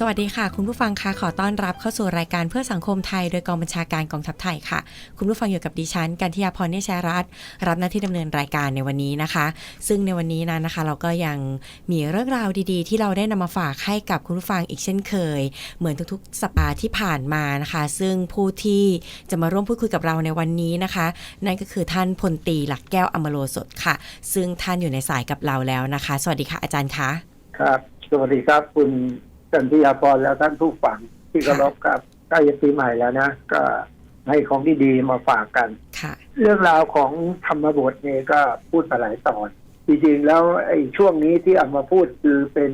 สวัสดีค่ะ คุณผู้ฟังคะขอต้อนรับเข้าสู่รายการเพื่อสังคมไทย โดยกองบัญชาการกองทัพไทยค่ะ คุณผู้ฟังอยู่กับดิฉันกันทิยาพรเนชรัตน์รับหน้าที่ดำเนินรายการในวันนี้นะคะ ซึ่งในวันนี้นั้นะคะ เราก็ยังมีเรื่องราวดีๆ ที่เราได้นำมาฝากให้กับคุณผู้ฟังอีกเช่นเคย เหมือนทุกๆ สัปดาห์ที่ผ่านมานะคะ ซึ่งผู้ที่จะมาร่วมพูดคุยกับเราในวันนี้นะคะ นั่นก็คือท่านพลตีหลักแก้วอมโลสดค่ะ ซึ่งท่านอยู่ในสายกับเราแล้วนะคะ สวัสดีค่ะอาจารย์คะครับ สวัสดีครับคุณ จันทิยาพรและท่านผู้ฟังที่เคารพครับใกล้จะปีใหม่แล้วนะ ก็ให้ของดีๆมาฝากกัน ค่ะ เรื่องราวของธรรมบทเนี่ยก็พูดมาหลายตอน จริงๆแล้วไอ้ช่วงนี้ที่เอามาพูดคือเป็น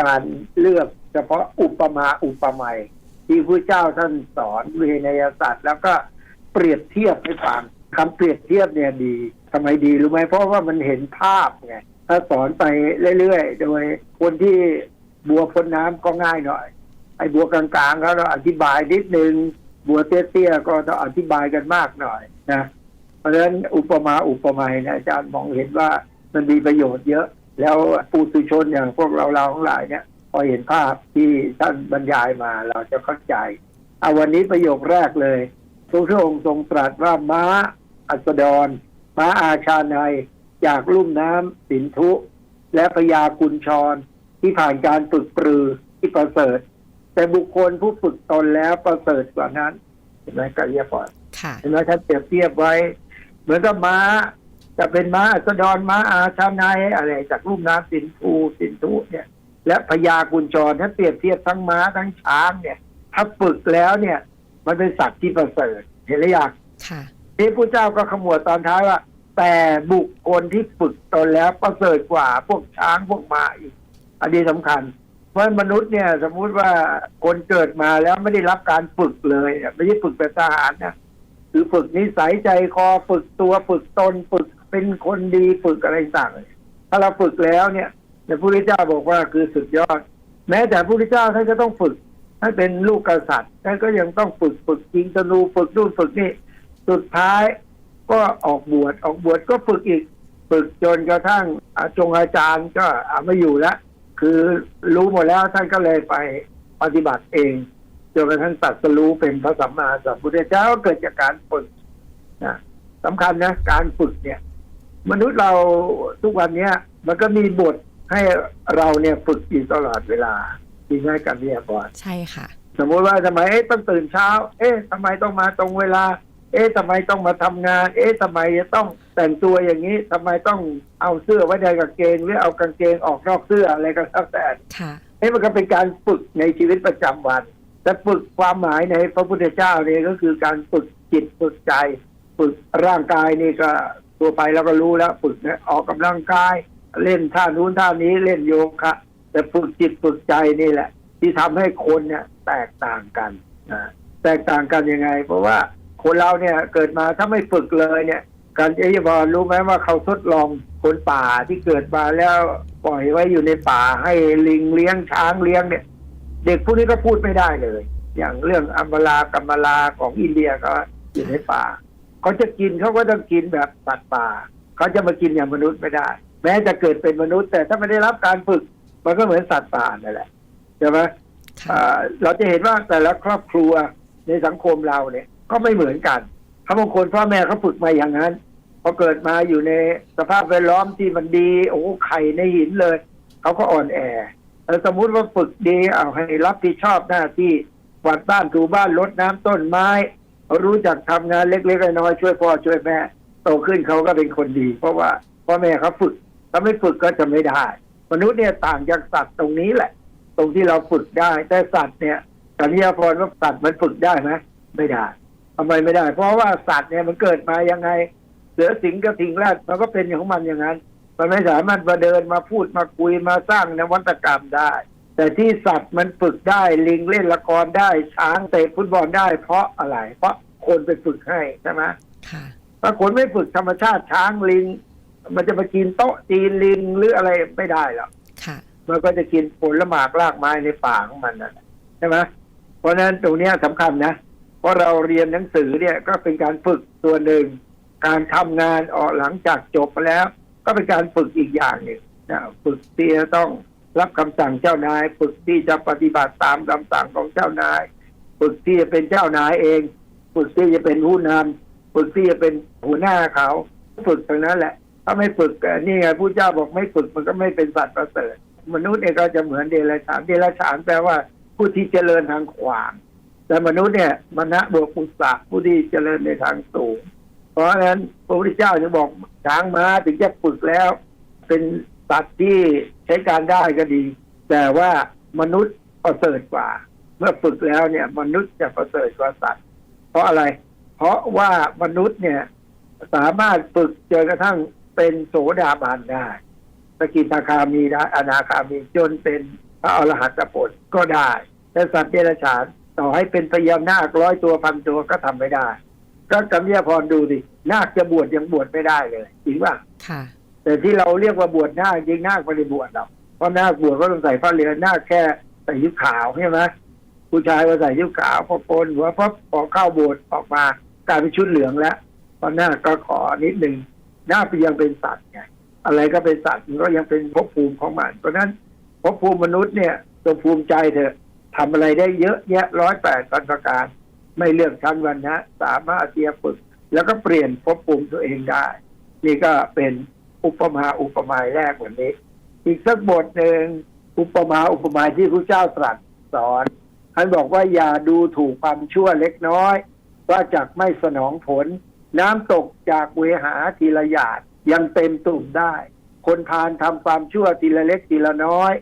การเลือกเฉพาะอุปมาอุปไมยที่พระเจ้าท่านสอนเวนยศาสตร์แล้วก็เปรียบเทียบให้ฟังคำเปรียบเทียบเนี่ยดีทำไมดีรู้ไหมเพราะว่ามันเห็นภาพไงถ้าสอนไปเรื่อยๆ โดยคนที่ บัวพ้นน้ำก็ง่ายหน่อย ไอ้บัวกลางๆเขาเราอธิบายนิดนึง บัวเตี้ยๆก็ต้องอธิบายกันมากหน่อยนะ เพราะฉะนั้นอุปมาอุปไมยนี่ยอาจารย์มองเห็นว่ามันมีประโยชน์เยอะ แล้วปูตุชนอย่างพวกเราเราทั้งหลายเนี่ย พอเห็นภาพที่ท่านบรรยายมาเราจะเข้าใจเอาวันนี้ประโยคแรกเลยพระพุทธองค์ทรงตรัสว่าม้าอัสดร ม้าอาชาในยจากลุ่มน้ำสินธุ และพญากุญชร ที่ผ่านการฝึกปรือที่ประเสริฐ แต่บุคคลผู้ฝึกตนแล้วประเสริฐกว่านั้นเห็นไหมกัลยาพรค่ะเห็นไหมท่านเปรียบเทียบไว้ เหมือนกับม้าจะเป็นม้าอัสดรม้าอาชาในยอะไร จากลุ่มน้ำสินทูสินทุเนี่ย และพญากุญจรถ้าเปรียบเทียบทั้งม้าทั้งช้างเนี่ย ถ้าฝึกแล้วเนี่ย มันเป็นสัตว์ที่ประเสริฐ เห็นหรือยังค่ะนี่พระเจ้าก็ขมวดตอนท้ายว่า แต่บุคคลที่ฝึกตนแล้วประเสริฐกว่าพวกช้างพวกม้าอีก อันนี้สำคัญ เพราะมนุษย์เนี่ย สมมุติว่าคนเกิดมาแล้วไม่ได้รับการฝึกเลยไม่ใช่ฝึกเป็นทหารนะคือฝึกนิสัยใจคอฝึกตัวฝึกตนฝึกเป็นคนดีฝึกอะไรต่างถ้าเราฝึกแล้วเนี่ยพระพุทธเจ้าบอกว่าคือสุดยอด แม้แต่พระพุทธเจ้าท่านก็ต้องฝึกท่านเป็นลูกกษัตริย์ท่านก็ยังต้องฝึกฝึกยิงธนูฝึกนู่นฝึกนี่สุดท้ายก็ออกบวชออกบวชก็ฝึกอีก ฝึกจนกระทั่งอาจงอาจารย์ก็ไม่อยู่แล้ว คือรู้หมดแล้วท่านก็เลยไปปฏิบัติเองจนกระทั่งตรัดสรู้เป็นพระสัมมาสัมพุทธเจ้าก็เกิดจากการฝึกนะสำคัญนะการฝึกเนี่ย มนุษย์เราทุกวันเนี้ย มันก็มีบทให้เราเนี่ยฝึกอยู่ตลอดเวลาจริงไหมกันเนี่ยบอลใช่ค่ะ สมมติว่าทำไมเอ๊ะต้องตื่นเช้า เอ๊ะทำไมต้องมาตรงเวลา เอ๊ะทำไมต้องมาทำงาน เอ๊ะทำไมจะต้องแต่งตัวอย่างนี้ทำไมต้องเอาเสื้อไว้ในกางเกง หรือเอากางเกงออกนอกเสื้ออะไรก็แล้วแต่ค่ะเอ๊ะมันก็เป็นการฝึกในชีวิตประจำวัน แต่ฝึกความหมายในพระพุทธเจ้าเนี่ยก็คือการฝึกจิตฝึกใจ ฝึกร่างกายนี่ก็ตัวไปแล้วก็รู้แล้ว ฝึกเนี่ยออกกำลังกาย เล่นท่านู้นท่านี้เล่นโยคะแต่ฝึกจิตฝึกใจนี่แหละ ที่ทำให้คนเนี่ยแตกต่างกันนะแตกต่างกันยังไง เพราะว่า คนเราเนี่ยเกิดมาถ้าไม่ฝึกเลยเนี่ย การเอยบอลรู้ไหมว่าเขาทดลองคนป่าที่เกิดมาแล้วปล่อยไว้อยู่ในป่าให้ลิงเลี้ยงช้างเลี้ยงเนี่ย เด็กพวกนี้ก็พูดไม่ได้เลย อย่างเรื่องอัมบาลากัมมาลาของอินเดียก็อยู่ในป่าเขาจะกินเขาก็ต้องกินแบบสัตว์ป่าเขาจะมากินอย่างมนุษย์ไม่ได้ แม้จะเกิดเป็นมนุษย์ แต่ถ้าไม่ได้รับการฝึก มันก็เหมือนสัตว์ป่านั่นแหละใช่ไหมค่ะอ่าเราจะเห็นว่าแต่ละครอบครัวในสังคมเราเนี่ย ก็ไม่เหมือนกันเขาบางคนพ่อแม่เขาฝึกมาอย่างนั้นพอเกิดมาอยู่ในสภาพแวดล้อมที่มันดี โอ้ไข่ในหินเลยเขาก็อ่อนแอเออสมมุติว่าฝึกดีเอาให้รับผิดชอบหน้าที่กวาดบ้านถูบ้านรดน้ำต้นไม้รู้จักทำงานเล็กๆน้อยๆช่วยพ่อช่วยแม่โตขึ้นเขาก็เป็นคนดี เพราะว่าพ่อแม่เขาฝึกถ้าไม่ฝึกก็จะไม่ได้ มนุษย์เนี่ยต่างจากสัตว์ตรงนี้แหละ ตรงที่เราฝึกได้แต่สัตว์เนี่ยสัญญาพรว่าสัตว์มันฝึกได้ไหมไม่ได้ ทำไมไม่ได้ เพราะว่าสัตว์เนี่ยมันเกิดมายังไง เสือสิงกับสิงแรดมันก็เป็นของมันอย่างนั้น มันไม่สามารถมาเดินมาพูดมาคุยมาสร้างนวัตกรรมได้ แต่ที่สัตว์มันฝึกได้ลิงเล่นละครได้ช้างเตะฟุตบอลได้ เพราะอะไร เพราะคนไปฝึกให้ใช่ไหมค่ะถ้าคนไม่ฝึกธรรมชาติช้างลิง มันจะมากินโต๊ะจีนลิงหรืออะไรไม่ได้หรอกค่ะมันก็จะกินผลละหมากรากไม้ในป่าของมันนะใช่ไหมเพราะฉะนั้นตรงเนี้ยสำคัญนะ เพราะเราเรียนหนังสือเนี่ยก็เป็นการฝึกตัวหนึ่ง การทำงานออกหลังจากจบไปแล้ว ก็เป็นการฝึกอีกอย่างหนึ่งนะฝึกที่จะต้องรับคำสั่งเจ้านาย ฝึกที่จะปฏิบัติตามคำสั่งของเจ้านาย ฝึกที่จะเป็นเจ้านายเอง ฝึกที่จะเป็นผู้นำฝึกที่จะเป็นหัวหน้าเขา ฝึกตรงนั้นแหละ ถ้าไม่ฝึกนี่ไงผู้เจ้าบอกไม่ฝึกมันก็ไม่เป็นสัตว์ประเสริฐมนุษย์เนี่ยก็จะเหมือนเดรัจฉานเดรัจฉานแปลว่าผู้ที่เจริญทางขวาง แต่มนุษย์เนี่ยมณะบวกปุสะผู้ที่เจริญในทางสูง เพราะฉะนั้นพระพุทธเจ้าจึงบอกช้างม้าถึงจะฝึกแล้ว เป็นสัตว์ที่ใช้การได้ก็ดี แต่ว่ามนุษย์ประเสริฐกว่า เมื่อฝึกแล้วเนี่ย มนุษย์จะประเสริฐกว่าสัตว์ เพราะอะไร เพราะว่ามนุษย์เนี่ย สามารถฝึกจนกระทั่งเป็นโสดาบันได้สกิทาคามีได้อนาคามีจนเป็นพระอรหันตผลก็ได้ แต่สัตว์เดรัจฉาน ต่อให้เป็นพยามนาคร้อยตัวพันตัวก็ทำไม่ได้ก็กำเนียพรดูสินาคจะบวชยังบวชไม่ได้เลยจริงป่ะค่ะ แต่ที่เราเรียกว่าบวชนาคจริงนาคไม่ได้บวชหรอกเพราะนาคบวชก็ต้องใส่ผ้าเหลืองนาคแค่ใส่ยุคขาวใช่ไหมผู้ชายก็ใส่ยุคขาวพอโกนหัวพอพอเข้าโบสถ์ออกมากลายเป็นชุดเหลืองแล้วเพราะนาคก็ขอนิดหนึ่งนาคยังเป็นสัตว์ไงอะไรก็เป็นสัตว์มันก็ยังเป็นภพภูมิของมันเพราะฉะนั้นภพภูมิมนุษย์เนี่ยจงภูมิใจเถอะ ทำอะไรได้เยอะแยะร้อยแปดประการ ไม่เลือกชั้นวันนะสามารถเที่จะฝึก แล้วก็เปลี่ยนภพภูมตัวเองได้ นี่ก็เป็นอุปมาอุปไมยแรกวันนี้ อีกสักบทหนึ่งอุปมาอุปไมยที่พระเจ้าตรัสสอนท่านบอกว่าอย่าดูถูกความชั่วเล็กน้อย ว่าจากไม่สนองผล น้ำตกจากเวหาทีละหยาดยังเต็มตุ่มได้ คนพาลทำความชั่วทีละเล็กทีละน้อย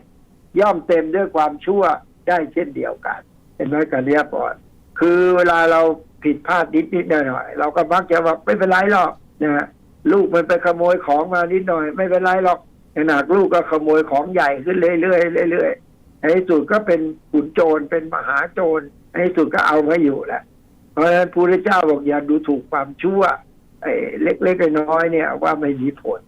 ย่อมเต็มด้วยความชั่ว ได้เช่นเดียวกันเห็นไหมกันเรียบร้อยคือเวลาเราผิดพลาดนิดนิดหน่อยหน่อยเราก็มักจะว่าไม่เป็นไรหรอกนะฮะลูกมันไปขโมยของมานิดหน่อย ไม่เป็นไรหรอกขนาดลูกก็ขโมยของใหญ่ขึ้นเรื่อยๆเรื่อยๆในที่สุดก็เป็นขุนโจรเป็นมหาโจรในที่สุดก็เอาไม่อยู่แหละเพราะฉะนั้นพระพุทธเจ้าบอกอย่าดูถูกความชั่วไอ้เล็กๆน้อยๆเนี่ยว่าไม่มีผล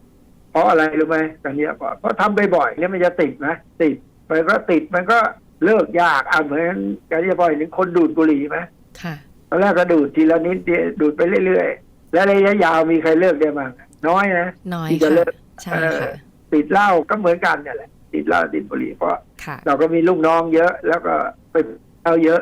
เพราะอะไรรู้ไหมกันเนี้ยบอกเพราะทำบ่อยๆเนี่ยมันจะติดไหมติดมันก็ติดมันก็ เลิกยากอะเหมือนกันจะบ่อยหนึ่งคนดูดบุหรี่ไหมค่ะตอนแรกก็ดูดทีละนิดดูดไปเรื่อยๆ แล้วระยะยาวมีใครเลิกได้บ้างน้อยนะน้อยที่จะค่ะเลิกใช่เออค่ะติดเหล้าก็เหมือนกันเนี่ยแหละติดเหล้าติดบุหรี่เพราะค่ะเราก็มีลูกน้องเยอะ แล้วก็ไปเอาเยอะ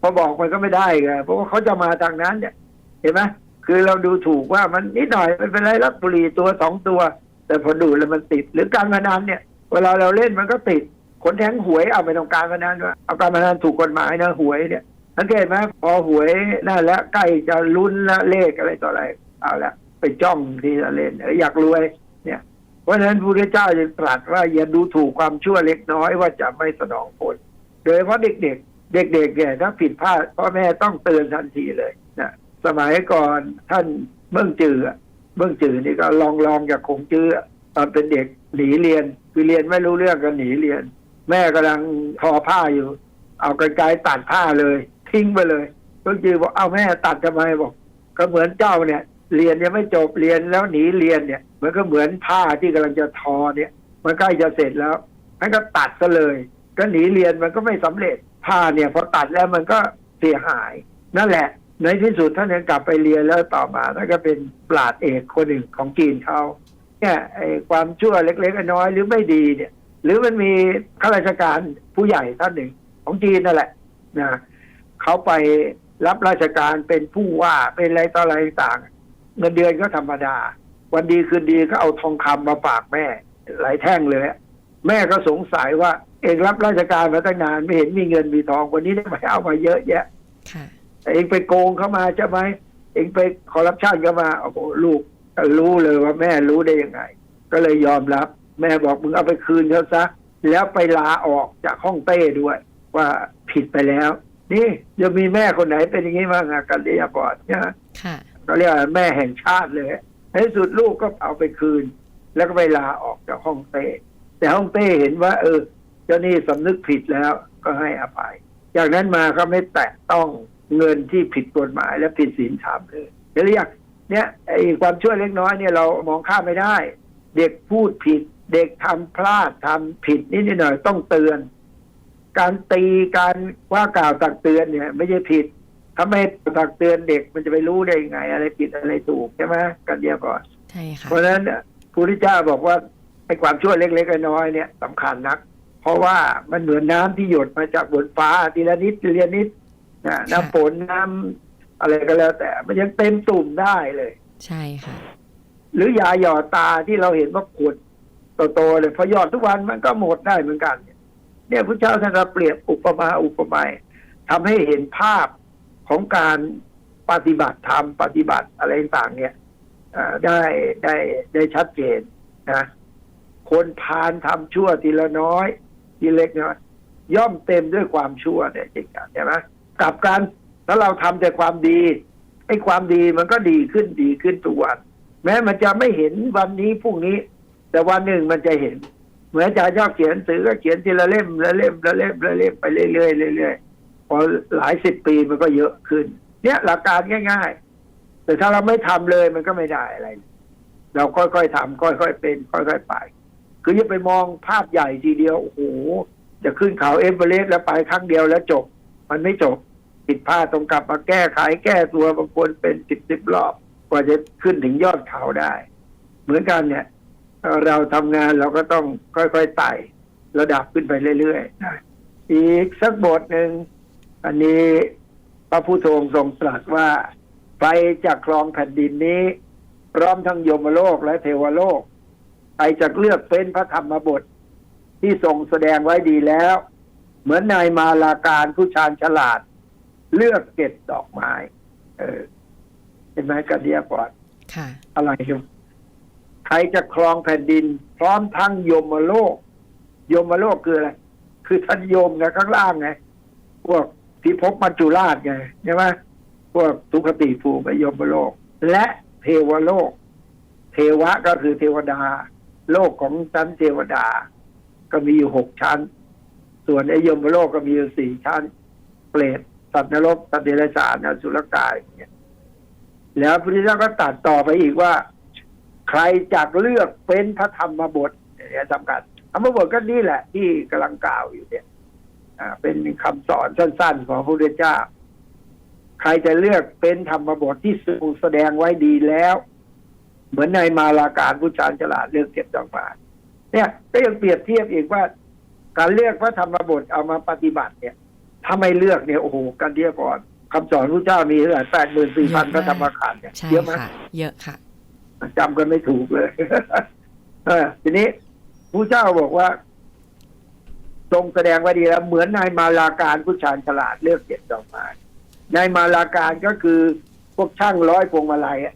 พอบอกมันก็ไม่ได้ไงเพราะว่าเขาจะมาทางนั้นเนี่ย เห็นไหมคือเราดูถูกว่ามันนิดหน่อยไม่เป็นไรรับบุหรี่ตัวสองตัว แต่พอดูดแล้วมันติดหรือการพนันเนี่ย เวลาเราเล่นมันก็ติด คนแทงหวยเอาไปตรงการพนันด้วยเอาการพนันถูกกฎหมายนะหวยเนี่ยสังเกตไหมพอหวยนั่นแล้วใกล้จะลุ้นล้วเลขอะไรต่ออะไรเอาละไปจ้องที่จะเล่นอยากรวย เนี่ย เพราะฉะนั้นพระพุทธเจ้าจึงตรัสว่าอย่าดูถูกความชั่วเล็กน้อยว่าจะไม่สนองผล โดยเฉพาะเด็กๆ เด็กๆเนี่ยถ้าผิดพลาดพ่อแม่ต้องเตือนทันทีเลยนะสมัยก่อนท่านเบื้องจือเบื้องจือนี่ก็ลองลองจากคงจือตอนเป็นเด็กหนีเรียนคือเรียนไม่รู้เรื่องก็หนีเรียน แม่กำลังทอผ้าอยู่ เอากรรไกรตัดผ้าเลย ทิ้งไปเลยเบื้องจือบอกเอาแม่ตัดทำไมบอก ก็เหมือนเจ้าเนี่ย เรียนยังไม่จบเรียนแล้วหนีเรียนเนี่ย มันก็เหมือนผ้าที่กำลังจะทอเนี่ย มันใกล้จะเสร็จแล้วท่านก็ตัดซะเลย ก็หนีเรียนมันก็ไม่สำเร็จผ้าเนี่ยพอตัดแล้วมันก็เสียหาย นั่นแหละ ในที่สุดท่านยังกลับไปเรียนแล้วต่อมาท่านก็เป็นปราดเอกคนหนึ่งของจีนเขาเนี่ยไอ้ความชั่วเล็กๆน้อยๆหรือไม่ดีเนี่ย หรือมันมีข้าราชการผู้ใหญ่ท่านหนึ่งของจีนนั่นแหละนะเขาไปรับราชการเป็นผู้ว่าเป็นอะไรต่ออะไรต่างๆเงินเดือนก็ธรรมดา วันดีคืนดีก็เอาทองคำมาฝากแม่ หลายแท่งเลยอะแม่ก็สงสัยว่าเองรับราชการมาตั้งนานไม่เห็นมีเงินมีทองวันนี้ได้ไปเอามาเยอะแยะค่ะแต่เองไปโกงเข้ามาใช่ไหมเองไปคอร์รัปชันเข้ามาโอ้โหลูกก็รู้เลยว่าแม่รู้ได้ยังไง ก็เลยยอมรับ แม่บอกมึงเอาไปคืนเขาซะ แล้วไปลาออกจากห้องเต้ด้วย ว่าผิดไปแล้ว นี่จะมีแม่คนไหนเป็นอย่างนี้บ้างอะกันเดียบอดเนี่ยค่ะเขาเรียกว่าแม่แห่งชาติเลยในที่สุดลูกก็เอาไปคืน แล้วก็ไปลาออกจากห้องเต้ แต่ห้องเต้เห็นว่า เออ เจ้านี่สำนึกผิดแล้วก็ให้อภัยจากนั้นมาเขาไม่แตะต้องเงินที่ผิดกฎหมายและผิดศีลธรรมเลยเดี๋ยวเรียกเนี่ยไอ้ความช่วยเล็กน้อยเนี่ยเรามองข้ามไม่ได้ เด็กพูดผิด เด็กทำพลาดทำผิดนิดหน่อยต้องเตือน การตีการว่ากล่าวตักเตือนเนี่ย ไม่ใช่ผิดถ้าไม่ตักเตือนเด็กมันจะไปรู้ได้ยังไง อะไรผิดอะไรถูกใช่ไหมกันเดียวก่อนใช่ค่ะเพราะฉะนั้นเนี่ยพระพุทธเจ้าบอกว่าไอ้ความชั่วเล็กๆน้อยๆเนี่ยสำคัญนัก เพราะว่ามันเหมือนน้ำที่หยดมาจากบนฟ้าทีละนิดทีละนิดนะน้ำฝนน้ำอะไรก็แล้ว แต่มันยังเต็มตุ่มได้เลย ใช่ค่ะ หรือยาหยอดตาที่เราเห็นว่าขวด โตๆเลยพอหยอดทุกวันมันก็หมดได้เหมือนกัน เนี่ยพระเจ้าท่านเปรียบอุปมาอุปไมยทำให้เห็นภาพของการปฏิบัติธรรมปฏิบัติอะไรต่างเนี่ยได้ได้ได้ชัดเจนนะคนพาลทำชั่วทีละน้อยทีเล็กน้อยย่อมเต็มด้วยความชั่วเนี่ยจริงๆใช่ไหมกลับการถ้าเราทำแต่ความดีไอ้ความดีมันก็ดีขึ้นดีขึ้นทุกวัน แม้มันจะไม่เห็นวันนี้พรุ่งนี้ แต่วันหนึ่งมันจะเห็น เหมือนอาจารย์ชอบเขียนหนังสือก็เขียนทีละเล่มละเล่มละเล่มละเล่มไปเรื่อยๆเรื่อยๆพอหลายสิบปีมันก็เยอะขึ้น เนี่ยหลักการง่าย ๆ แต่ถ้าเราไม่ทำเลยมันก็ไม่ได้อะไร เราค่อยๆทำค่อยๆเป็น ค่อยๆไป คืออย่าไปมองภาพใหญ่ทีเดียวโอ้โหจะขึ้นเขาเอเวอเรสต์แล้วไปครั้งเดียวแล้วจบ มันไม่จบผิดพลาดต้องกลับมาแก้ไขแก้ตัวบางคนเป็นสิบสิบรอบกว่าจะขึ้นถึงยอดเขาได้ เหมือนกันเนี่ย เราทำงานเราก็ต้องค่อยๆไต่ระดับขึ้นไปเรื่อยๆนะอีกสักบทหนึ่งอันนี้พระพุทโธทรงตรัสว่าไฟจากคลองแผ่นดินนี้ พร้อมทั้งยมโลกและเทวโลกใครจะเลือกเป็นพระธรรมบท ที่ทรงแสดงไว้ดีแล้ว เหมือนนายมาลาการผู้ชาญฉลาด เลือกเก็บดอกไม้ เออ เห็นไหมกันเดียก่อนค่ะอะไรครับ ครจะครองแผ่นดิน พร้อมทั้งยมโลก ยมโลกคืออะไร คือท่านยมไงข้างล่างไงพวกพิภพมัจจุราชไงใช่ไหมพวกทุกขติภูมิยมโลก และเทวโลก เทวะก็คือเทวดา โลกของชั้นเทวดา ก็มีอยู่หกชั้น ส่วนไอยมโลกก็มีอยู่สี่ชั้น เปรตสัตว์นรกสัตว์เดรัจฉานอสุรกายเงี้ยแล้วพระพุทธเจ้าก็ตัดต่อไปอีกว่า ใครจักเลือกเป็นพระธรรมบทเนี่ยสำคัญธรรมบทก็นี่แหละ ที่กำลังกล่าวอยู่เนี่ยอ่าเป็นคำสอนสั้น ๆ ของพระพุทธเจ้า ใครจะเลือกเป็นธรรมบทที่ทรงแสดงไว้ดีแล้ว เหมือนในมาลาการผู้ชาญฉลาดเลือกเก็บดอกไม้เนี่ยก็ยังเปรียบเทียบอีกว่า การเลือกพระธรรมบทเอามาปฏิบัติเนี่ยถ้าไม่เลือกเนี่ยโอ้โหกันเดียวก่อนคำสอนพระเจ้ามีเท่าไหร่แปดหมื่นสี่พันพระธรรมขันธ์เนี่ยใช่เยอะไหมค่ะเยอะค่ะ จำกันไม่ถูกเลยเออทีนี้ผู้เจ้าบอกว่า ทรงแสดงไว้ดีแล้ว เหมือนนายมาลาการผู้ชาญฉลาดเลือกเก็บดอกไม้นายมาลาการก็คือพวกช่างร้อยพวงมาลัยอะ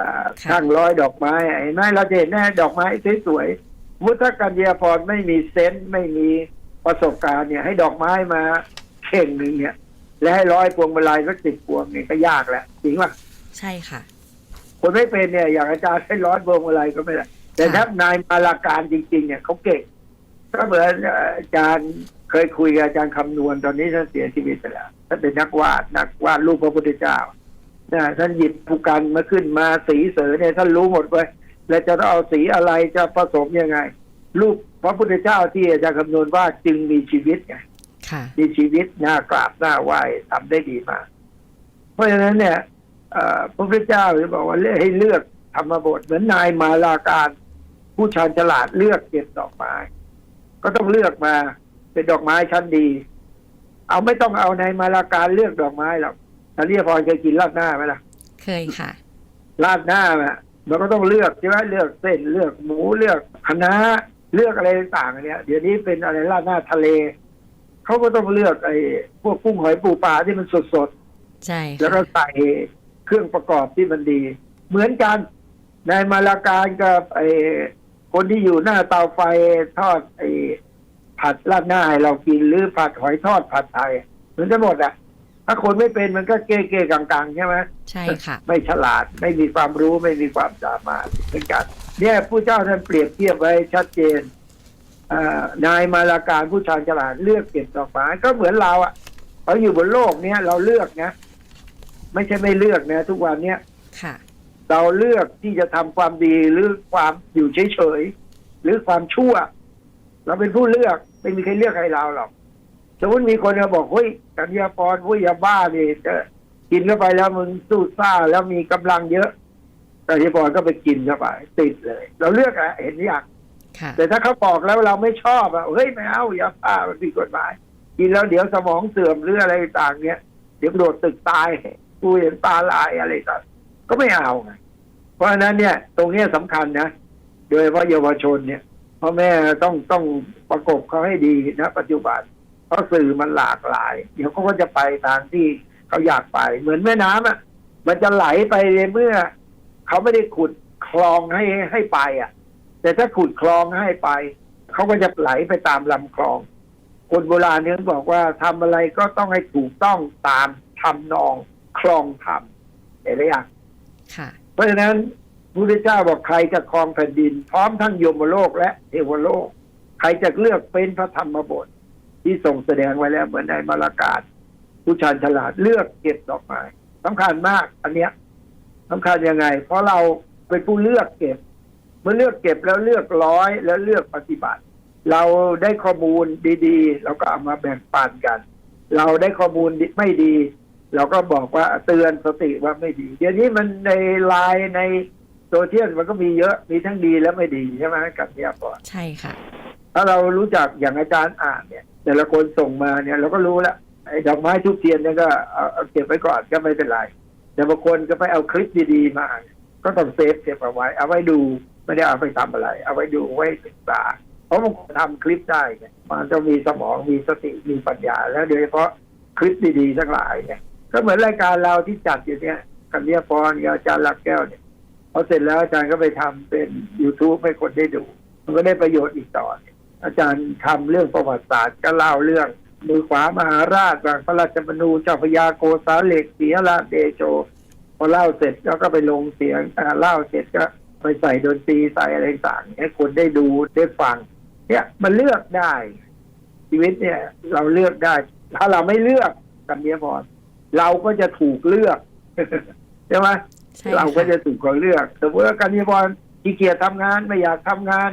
อ่าค่ะช่างร้อยดอกไม้เห็นไหมเราจะเห็นแน่ดอกไม้สวยๆมุทกันเดียพรไม่มีเซนส์ไม่มีประสบการณ์เนี่ย ให้ดอกไม้มาเข่งหนึ่งเนี่ย และให้ร้อยพวงมาลัยสักสิบพวงเนี่ยก็ยากแหละจริงป่ะใช่ค่ะ คนไม่เป็นเนี่ย อย่างอาจารย์ให้ร้อยพวงอะไรก็ไม่ได้ แต่ถ้านายมาลาการจริง ๆ เนี่ยเขาเก่งก็เหมือนอาจารย์เคยคุยกับอาจารย์คำนวณตอนนี้ท่านเสียชีวิตไปแล้วท่านเป็นนักวาดนักวาดรูปพระพุทธเจ้านะท่านหยิบภูกันมาขึ้นมาสีเสือเนี่ยท่านรู้หมดเลยแล้วจะต้องเอาสีอะไรจะผสมยังไง รูปพระพุทธเจ้าที่อาจารย์คำนวณว่าดจึงมีชีวิตไงค่ะมีชีวิตน่ากราบน่าไหว้ทำได้ดีมาก เพราะฉะนั้นเนี่ยเอ่อ พระพุทธเจ้าจะบอกว่าเลือกให้เลือกธรรมบทเหมือนนายมาลาการ ผู้ชาญฉลาดเลือกเก็บดอกไม้ ก็ต้องเลือกมาเป็นดอกไม้ชั้นดี เอาไม่ต้องเอานายมาลาการเลือกดอกไม้หรอกแต่เรียพรเคยกินราดหน้าไหมล่ะ เคยค่ะราดหน้าอะมันก็ต้องเลือกใช่ไหมเลือกเส้นเลือกหมูเลือกคะน้าเลือกอะไรต่างๆเนี่ยเดี๋ยวนี้เป็นอะไรราดหน้าทะเลเขาก็ต้องเลือกไอ้พวกกุ้งหอยปูปลาที่มันสดๆใช่แล้วก็ค่ะใส่ เครื่องประกอบที่มันดี เหมือนกันในมาลาการกับไอ้คนที่อยู่หน้าเตาไฟทอดไอ้ผัดราดหน้าให้เรากินหรือผัดหอยทอดผัดไทยเหมือนกันหมดอะ ถ้าคนไม่เป็นมันก็เก้เก้ๆกังๆ ใช่ไหมใช่ค่ะ ไม่ฉลาดไม่มีความรู้ไม่มีความสามารถเหมือนกันเนี่ยผู้เจ้าท่านเปรียบเทียบไว้ชัดเจนอ่านายมาลาการผู้ชาญฉลาดเลือกเก็บดอกไม้ก็เหมือนเราอะเราอยู่บนโลกเนี้ยเราเลือกนะ ไม่ใช่ไม่เลือกนะทุกวันเนี้ยค่ะ เราเลือกที่จะทำความดีหรือความอยู่เฉยๆหรือความชั่ว เราเป็นผู้เลือกไม่มีใครเลือกให้เราหรอกสมมติมีคนมาบอกเฮ้ยกัญญาปรผู้ยาบ้านี่จะกินเข้าไปแล้วมึงสู้ซ่าแล้วมีกำลังเยอะกัญญาปรก็ไปกินเข้าไปติดเลย เราเลือกอะเห็นอย่างค่ะแต่ถ้าเขาบอกแล้วเราไม่ชอบอะเฮ้ยไม่เอายาบ้ามันผิดกฎหมายกินแล้วเดี๋ยวสมองเสื่อมหรืออะไรต่างเนี้ยเดี๋ยวโดดตึกตาย กูเห็นตาลายอะไรต่างก็ไม่เอาไงเพราะฉะนั้นเนี่ย ตรงเนี้ยสำคัญนะโดยเฉพาะเยาวชนเนี่ยพ่อแม่ต้องต้องประกบเขาให้ดีนะ ปัจจุบัน เพราะสื่อมันหลากหลาย เดี๋ยวเขาก็จะไปทางที่เขาอยากไป เหมือนแม่น้ำอะ มันจะไหลไปเมื่อเขาไม่ได้ขุดคลองให้ให้ไปอะ แต่ถ้าขุดคลองให้ไปเขาก็จะไหลไปตามลำคลอง คนโบราณเนี่ยบอกว่าทำอะไรก็ต้องให้ถูกต้องตามทำนอง คลองธรรมเห็นไหมอะค่ะเพราะฉะนั้นพระพุทธเจ้าบอกใครจะครองแผ่นดิน พร้อมทั้งยมโลกและเทวโลก ใครจะเลือกเป็นพระธรรมบท ที่ทรงแสดงไว้แล้วเหมือนในมาลากาศผู้ชาญฉลาดเลือกเก็บดอกไม้สำคัญมาก อันเนี้ยสำคัญยังไง เพราะเราเป็นผู้เลือกเก็บ เมื่อเลือกเก็บแล้วเลือกร้อยแล้วเลือกปฏิบัติ เราได้ข้อมูลดีๆ เราก็เอามาแบ่งปันกัน เราได้ข้อมูลไม่ดี เราก็บอกว่าเตือนสติว่าไม่ดี เดี๋ยวนี้มันในไลน์ในโซเชียลมันก็มีเยอะมีทั้งดีและไม่ดีใช่ไหมกับเนี่ยก่อนใช่ค่ะ ถ้าเรารู้จักอย่างอาจารย์อ่านเนี่ย แต่ละคนส่งมาเนี่ยเราก็รู้แล้วไอ้ดอกไม้ทุกเทียนเนี่ยก็เอาเอาเก็บไว้ก่อนก็ไม่เป็นไร แต่บางคนก็ไปเอาคลิปดีๆมา ก็ต้องเซฟเก็บเอาไว้ เอาไว้ดูไม่ได้เอาไปทำอะไร เอาไว้ดูไว้ศึกษาเพราะบางคนทำคลิปได้เนี่ยมันต้องมีสมองมีสติมีปัญญา แล้วโดยเฉพาะคลิปดีๆทั้งหลายเนี่ย ก็เหมือนรายการเราที่จัดอยู่เนี่ยกันเนียพรกับอาจารย์ลักแก้วเนี่ยพอเสร็จแล้วอาจารย์ก็ไปทำเป็น youtube ให้คนได้ดู มันก็ได้ประโยชน์อีกต่ออาจารย์ทำเรื่องประวัติศาสตร์ก็เล่าเรื่องมือขวามหาราชบางพระราชมนูเจ้าพระยาโกษาเหล็กเสียราเดโชพอเล่าเสร็จแล้วก็ไปลงเสียงอ่าเล่าเสร็จก็ไปใส่ดนตรีใส่อะไรต่างให้คนได้ดูได้ฟัง เนี่ยมันเลือกได้ ชีวิตเนี่ย เราเลือกได้ ถ้าเราไม่เลือกกันเนี้ยพร เราก็จะถูกเลือกใช่ไหมใช่เราก็ค่ะจะถูกเขาเลือกสมมติว่ากันเนี้ยพรขี้เกียจทำงานไม่อยากทำงาน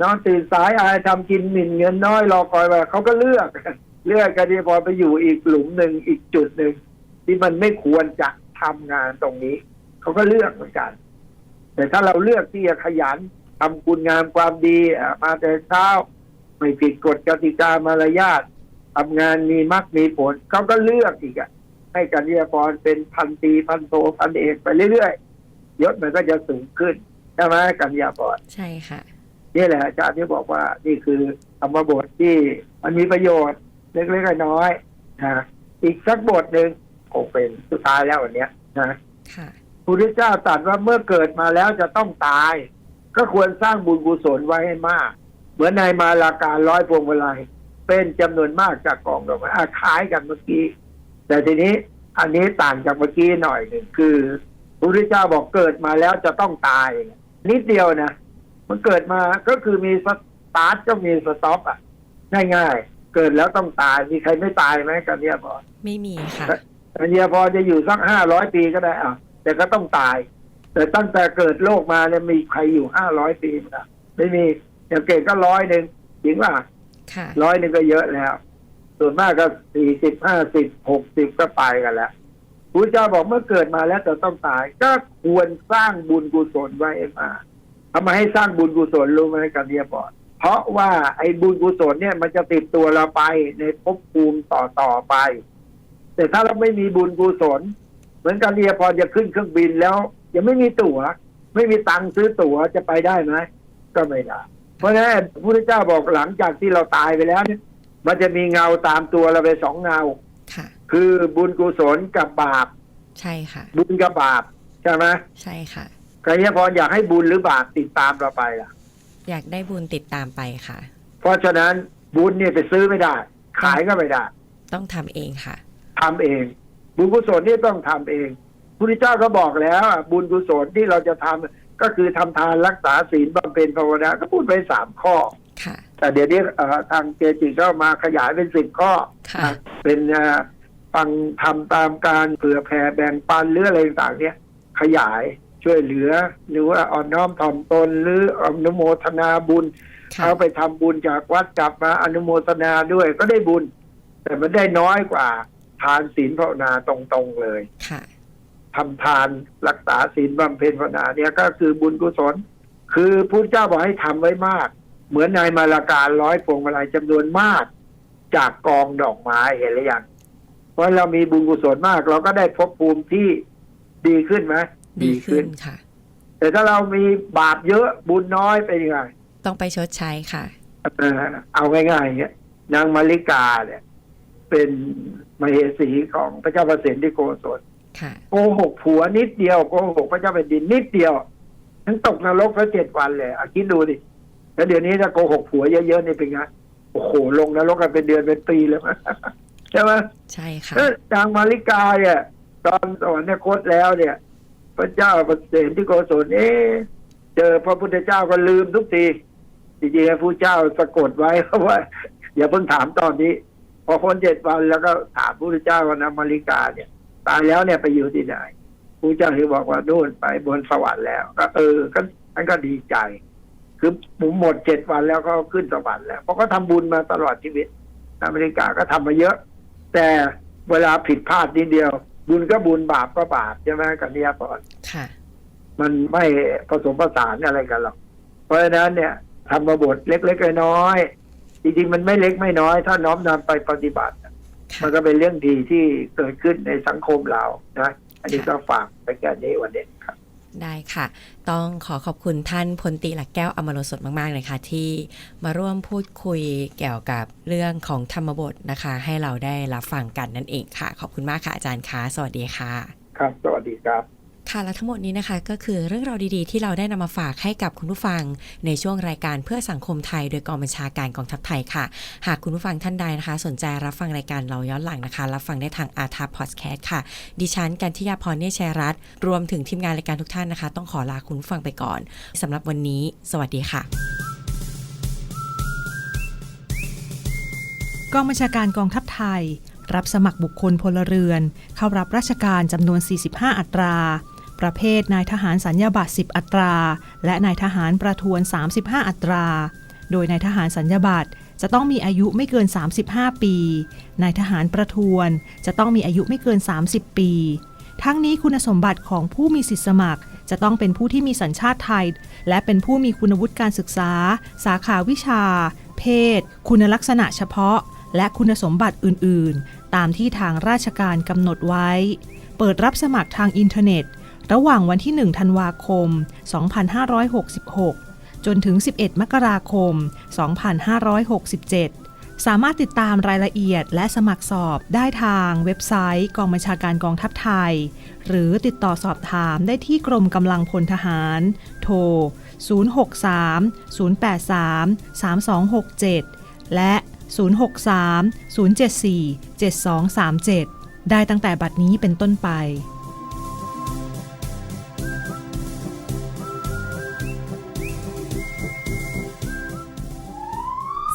นอนตื่นสายอายทำกินหมิ่นเงินน้อยรอคอยว่าเขาก็เลือก เลือกกันเนี้ยพรไปอยู่อีกหลุมหนึ่งอีกจุดหนึ่งที่มันไม่ควรจะทำงานตรงนี้ เขาก็เลือกเหมือนกัน แต่ถ้าเราเลือกที่จะขยันทำคุณงามความดีอะมาแต่เช้า ไม่ผิดกฎกติกามารยาททำงานมีมรรคมีผลเขาก็เลือกอีกอะ ให้กันยากรเป็นพันตรีพันโทพันเอกไปเรื่อยๆยศมันก็จะสูงขึ้นใช่ไหมกันยากรใช่ค่ะนี่แหละอาจารย์ที่บอกว่านี่คือธรรมบทที่มันมีประโยชน์เล็กๆน้อยๆนะอีกสักบทหนึ่งคงเป็นสุดท้ายแล้ววันเนี้ยนะค่ะพระพุทธเจ้าตรัสว่าเมื่อเกิดมาแล้วจะต้องตาย ก็ควรสร้างบุญกุศลไว้ให้มาก เหมือนในมาลาการร้อยพวงมาลัยเป็นจำนวนมากจากกองดอกไม้อะคล้ายกันเมื่อกี้ แต่ทีนี้อันนี้ต่างจากเมื่อกี้หน่อยหนึ่งคือพระพุทธเจ้าบอกเกิดมาแล้วจะต้องตาย นิดเดียวนะมันเกิดมาก็คือมีสตาร์ทก็มีสต็อปอะง่ายๆเกิดแล้วต้องตายมีใครไม่ตายไหมกันเนี่ยบอกไม่มีค่ะอันเนี้ยพอจะอยู่สักห้าร้อยปีก็ได้อะแต่ก็ต้องตาย แต่ตั้งแต่เกิดโลกมาเนี่ยมีใครอยู่ห้าร้อยปีมั้ยไม่มีอย่างเก่งก็ร้อยหนึ่งจริงป่ะค่ะร้อยหนึ่งก็เยอะแล้ว ส่วนมากก็สี่สิบห้าสิบหกสิบก็ไปกันแล้วพระเจ้าบอกเมื่อเกิดมาแล้วจะต้องตาย ก็ควรสร้างบุญกุศลไว้มาทำไมให้สร้างบุญกุศลรู้ไหมกันเดียบอกเพราะว่าไอ้บุญกุศลเนี่ยมันจะติดตัวเราไปในภพภูมิต่อต่อๆไป แต่ถ้าเราไม่มีบุญกุศล เหมือนกันเรียพอจะขึ้นเครื่องบินแล้ว ยังไม่มีตั๋ว ไม่มีตังค์ซื้อตั๋วจะไปได้ไหมก็ไม่ได้ เพราะฉะนั้นพระพุทธเจ้าบอกหลังจากที่เราตายไปแล้วเนี่ย มันจะมีเงาตามตัวเราไปสองเงา ค่ะ คือบุญกุศลกับบาป ใช่ค่ะ บุญกับบาปใช่ไหมใช่ค่ะใครเนี่ยพออยากให้บุญหรือบาปติดตามเราไปล่ะ อยากได้บุญติดตามไปค่ะ เพราะฉะนั้นบุญเนี่ยไปซื้อไม่ได้ ขายก็ไม่ได้ ต้องทำเองค่ะทำเอง บุญกุศลนี่ต้องทำเองพระพุทธเจ้าก็บอกแล้วอะบุญกุศลที่เราจะทำก็คือทำทานรักษาศีลบำเพ็ญภาวนาก็พูดไปสามข้อ ค่ะ แต่เดี๋ยวนี้เอ่อทางเจจิก็มาขยายเป็นสิบข้อค่ะนะเป็นเอ่อฟังทำตามการเผื่อแผ่แบ่งปันหรืออะไรต่างๆเนี่ย ขยายช่วยเหลือ หรือว่าอ่อนน้อมถ่อมตนหรืออนุโมทนาบุญค่ะเอาไปทำบุญจากวัดกลับมาอนุโมทนาด้วยก็ได้บุญ แต่มันได้น้อยกว่า ทานศีลภาวนาตรงๆเลยค่ะทำทานรักษาศีลบำเพ็ญภาวนาเนี่ยก็คือบุญกุศล คือพระเจ้าบอกให้ทำไว้มาก เหมือนนายมาลาการร้อยพวงมาลัยจำนวนมาก จากกองดอกไม้เห็นหรือยังเพราะเรามีบุญกุศลมาก เราก็ได้ภพภูมิที่ดีขึ้นไหมดีขึ้นค่ะ แต่ถ้าเรามีบาปเยอะบุญน้อยเป็นยังไงต้องไปชดใช้ค่ะเอ่อเอาง่ายๆเนี่ยนางมาริกาเนี่ย เป็นมเหสีของพระเจ้าประสิทธิโกศลค่ะโกหกผัวนิดเดียวโกหกพระเจ้าแผ่นดินนิดเดียวทั้งตกนรกพระเจ็ดวันเลยอะคิดดูดิ แล้วเดี๋ยวนี้ถ้าโกหกผัวเยอะๆนี่เป็นไงโอ้โหลงนรกกันเป็นเดือนเป็นปีเลยใช่ไหมใช่ค่ะเออนางมาริกาเนี่ยตอนสวรรคตแล้วเนี่ย พระเจ้าประเสฐที่โกศลเอ๊ะเจอพระพุทธเจ้าก็ลืมทุกทีจริงๆพระพุทธเจ้าสะกดไว้ว่าอย่าเพิ่งถามตอนนี้ พอพ้นเจ็ดวันแล้วก็ถามพระพุทธเจ้าว่านางมาริกาเนี่ย ตายแล้วเนี่ยไปอยู่ที่ไหนพระเจ้าถึงบอกว่านู่นไปบนสวรรค์แล้ว ก็เออก็ท่านก็ดีใจ คือหมดเจ็ดวันแล้วก็ขึ้นสวรรค์แล้วเพราะก็ทำบุญมาตลอดชีวิตอเมริกาก็ทำมาเยอะ แต่เวลาผิดพลาดนิดเดียว บุญก็บุญบาปก็บาปใช่ไหมกันเนี่ยพรค่ะมันไม่ผสมผสานอะไรกันหรอกเพราะฉะนั้นเนี่ยทำมาบทเล็กๆน้อยๆจริงๆมันไม่เล็กไม่น้อย ถ้าน้อมนำไปปฏิบัติค่ะมันก็เป็นเรื่องดีที่เกิดขึ้นในสังคมเรานะ อันนี้ก็ฝากไปแก่นี้วันเด็กครับ ได้ค่ะ ต้องขอขอบคุณท่านพลตีหลักแก้วอมรสดมากๆเลยค่ะ ที่มาร่วมพูดคุยเกี่ยวกับเรื่องของธรรมบทนะคะ ให้เราได้รับฟังกันนั่นเองค่ะ ขอบคุณมากค่ะอาจารย์คะสวัสดีค่ะ ครับ สวัสดีครับ ค่ะและทั้งหมดนี้นะคะก็คือเรื่องราวดีๆ ที่เราได้นำมาฝากให้กับคุณผู้ฟัง ในช่วงรายการเพื่อสังคมไทย โดยกองบัญชาการกองทัพไทยค่ะ หากคุณผู้ฟังท่านใดนะคะ สนใจรับฟังรายการเราย้อนหลังนะคะ รับฟังได้ทางอาทาพอดแคสต์ค่ะ ดิฉันกันทิยาพรเนชยรัตน์รวมถึงทีมงานรายการทุกท่านนะคะ ต้องขอลาคุณผู้ฟังไปก่อนสำหรับวันนี้ สวัสดีค่ะกองบัญชาการกองทัพไทย รับสมัครบุคคลพลเรือน เข้ารับราชการจำนวน 45 อัตรา ประเภทนายทหารสัญญาบัตร 10 อัตรา และนายทหารประทวน 35 อัตรา โดยนายทหารสัญญาบัตรจะต้องมีอายุไม่เกิน 35 ปี นายทหารประทวนจะต้องมีอายุไม่เกิน 30 ปี ทั้งนี้คุณสมบัติของผู้มีสิทธิสมัคร จะต้องเป็นผู้ที่มีสัญชาติไทย และเป็นผู้มีคุณวุฒิการศึกษา สาขาวิชา เพศ คุณลักษณะเฉพาะ และคุณสมบัติอื่น ๆ ตามที่ทางราชการกำหนดไว้ เปิดรับสมัครทางอินเทอร์เน็ต ระหว่างวันที่ 1 ธันวาคม 2566 จนถึง 11 มกราคม 2567สามารถติดตามรายละเอียดและสมัครสอบได้ทางเว็บไซต์กองบัญชาการกองทัพไทย หรือติดต่อสอบถามได้ที่กรมกำลังพลทหาร โทร 063 083 3267 และ 063 074 7237 ได้ตั้งแต่บัดนี้เป็นต้นไป